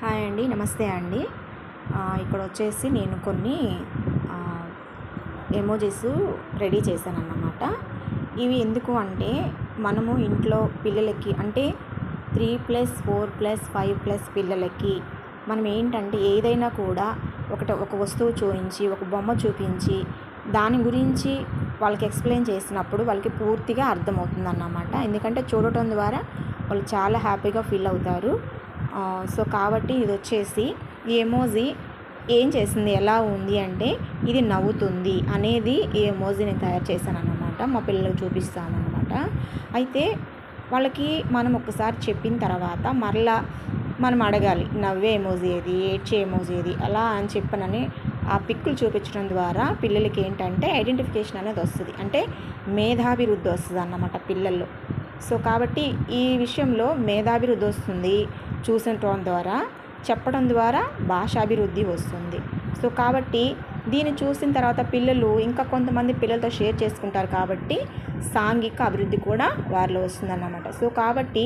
Hi అండి నమస్తే అండి. ఇక్కడ వచ్చేసి నేను కొన్ని ఎమోజీస్ రెడీ చేశాను అన్నమాట ఇవి ఎందుకు అంటే మనము ఇంట్లో పిల్లలకి అంటే three plus four plus five plus పిల్లలకి మనం ఏంటంటే ఏదైనా కూడా ఒకటి ఒక వస్తువు చూపించి ఒక బొమ్మ చూపించి దాని గురించి వాళ్ళకి ఎక్స్ప్లెయిన్ చేసినప్పుడు వాళ్ళకి పూర్తిగా అర్థమవుతుంది అన్నమాట ఎందుకంటే చూడటం ద్వారా వాళ్ళు చాలా హ్యాపీగా ఫీల్ అవుతారు. సో కాబట్టి ఇది వచ్చేసి ఏమోజీ ఎమోజీ ఏం చేసింది ఎలా ఉంది అంటే ఇది నవ్వుతుంది అనేది ఈ ఎమోజీ నేను తయారు చేశాను అనమాట మా పిల్లలకు చూపిస్తాను అనమాట అయితే వాళ్ళకి మనం ఒకసారి చెప్పిన తర్వాత మరలా మనం అడగాలి నవ్వే ఎమోజీ ఏది ఏడ్చే ఎమోజీ ఏది అలా అని చెప్పనని ఆ పిక్కులు చూపించడం ద్వారా పిల్లలకి ఏంటంటే ఐడెంటిఫికేషన్ అనేది వస్తుంది. అంటే మేధాభివృద్ధి వస్తుంది అన్నమాట పిల్లల్లో. సో కాబట్టి ఈ విషయంలో మేధాభివృద్ధి వస్తుంది చూసటం ద్వారా చెప్పడం ద్వారా భాషాభివృద్ధి వస్తుంది. సో కాబట్టి దీన్ని చూసిన తర్వాత పిల్లలు ఇంకా కొంతమంది పిల్లలతో షేర్ చేసుకుంటారు కాబట్టి సాంఘిక అభివృద్ధి కూడా వారిలో వస్తుందన్నమాట. సో కాబట్టి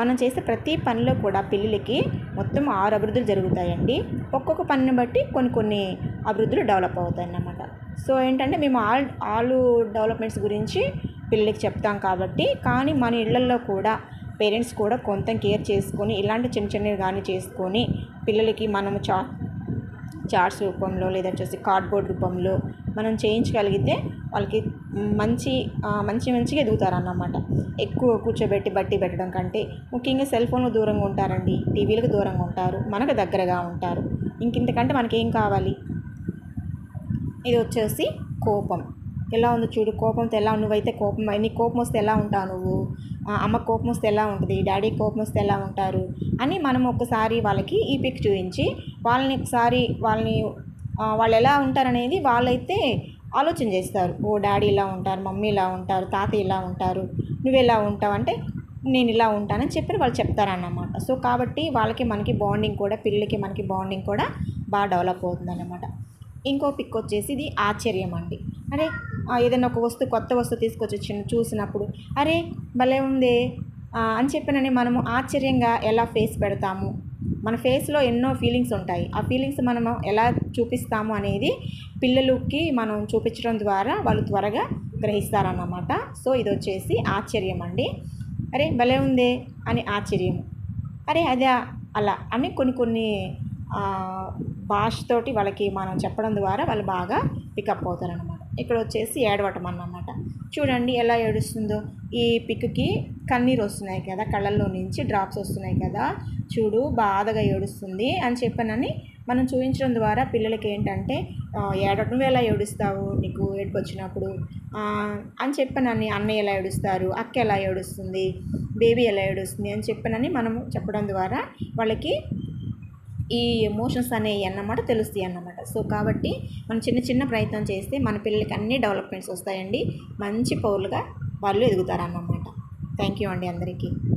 మనం చేసే ప్రతి పనిలో కూడా పిల్లలకి మొత్తం ఆరు అభివృద్ధులు జరుగుతాయండి. ఒక్కొక్క పనిని బట్టి కొన్ని కొన్ని అభివృద్ధులు డెవలప్ అవుతాయి అన్నమాట సో ఏంటంటే మేము ఆల్ ఆల్ డెవలప్మెంట్స్ గురించి పిల్లలకి చెప్తాం కాబట్టి కానీ మన ఇళ్ళలో కూడా పేరెంట్స్ కూడా కొంత కేర్ చేసుకొని ఇలాంటి చిన్న చిన్నవి కానీ చేసుకొని పిల్లలకి మనము చా చార్ట్స్ రూపంలో లేదా వచ్చేసి కార్డ్బోర్డ్ రూపంలో మనం చేయించగలిగితే వాళ్ళకి మంచి మంచి మంచిగా ఎదుగుతారన్నమాట. ఎక్కువ కూర్చోబెట్టి బట్టి పెట్టడం కంటే ముఖ్యంగా సెల్ ఫోన్లు దూరంగా ఉంటారండి టీవీలకు దూరంగా ఉంటారు మనకు దగ్గరగా ఉంటారు. ఇంకింతకంటే మనకేం కావాలి? ఇది వచ్చేసి కోపం. ఎలా ఉందో చూడు కోపంతో ఎలా నువ్వైతే కోపం నీ కోపం వస్తే ఎలా ఉంటావు నువ్వు? అమ్మ కోపం వస్తే ఎలా ఉంటుంది? డాడీ కోపం వస్తే ఎలా ఉంటారు? అని మనం ఒకసారి వాళ్ళకి ఈ పిక్ చూపించి వాళ్ళని ఒకసారి వాళ్ళని వాళ్ళు ఎలా ఉంటారనేది వాళ్ళైతే ఆలోచన చేస్తారు. ఓ డాడీ ఇలా ఉంటారు మమ్మీ ఇలా ఉంటారు తాత ఇలా ఉంటారు నువ్వు ఎలా ఉంటావు అంటే నేను ఇలా ఉంటానని చెప్పి వాళ్ళు చెప్తారన్నమాట. సో కాబట్టి వాళ్ళకి మనకి బాండింగ్ కూడా పిల్లలకి మనకి బాండింగ్ కూడా బాగా డెవలప్ అవుతుంది అన్నమాట ఇంకో పిక్ వచ్చేసి ఇది ఆశ్చర్యం అండి. అరే ఏదైనా ఒక వస్తువు కొత్త వస్తువు తీసుకొచ్చి చూసినప్పుడు అరే భలే ఉందే అని చెప్పినని మనము ఆశ్చర్యంగా ఎలా ఫేస్ పెడతాము? మన ఫేస్లో ఎన్నో ఫీలింగ్స్ ఉంటాయి. ఆ ఫీలింగ్స్ మనము ఎలా చూపిస్తాము అనేది పిల్లలకి మనం చూపించడం ద్వారా వాళ్ళు త్వరగా గ్రహిస్తారన్నమాట. సో ఇది వచ్చేసి ఆశ్చర్యం అండి. అరే భలే ఉందే అని ఆశ్చర్యం. అరే అదే అలా అని కొన్ని కొన్ని భాషతోటి వాళ్ళకి మనం చెప్పడం ద్వారా వాళ్ళు బాగా పికప్ అవుతారనమాట ఇక్కడ వచ్చేసి ఏడవటం అన్నమాట చూడండి ఎలా ఏడుస్తుందో. ఈ పిక్కి కన్నీరు వస్తున్నాయి కదా కళ్ళల్లో నుంచి డ్రాప్స్ వస్తున్నాయి కదా. చూడు బాధగా ఏడుస్తుంది అని చెప్పానని మనం చూపించడం ద్వారా పిల్లలకి ఏంటంటే ఏడటం ఏడవటం ఎలా ఏడుస్తావు? నీకు ఏడుపు వచ్చినప్పుడు అని చెప్పనని అన్నయ్య ఎలా ఏడుస్తారు? అక్క ఎలా ఏడుస్తుంది? బేబీ ఎలా ఏడుస్తుంది? అని చెప్పనని మనము చెప్పడం ద్వారా వాళ్ళకి ఈ ఎమోషన్స్ అనేవి అన్నమాట తెలుస్తాయి అన్నమాట. సో కాబట్టి మనం చిన్న చిన్న ప్రయత్నం చేస్తే మన పిల్లలకి అన్ని డెవలప్మెంట్స్ వస్తాయండి. మంచి పౌరులుగా వాళ్ళు ఎదుగుతారన్నమాట. థ్యాంక్ యూ అండి అందరికీ.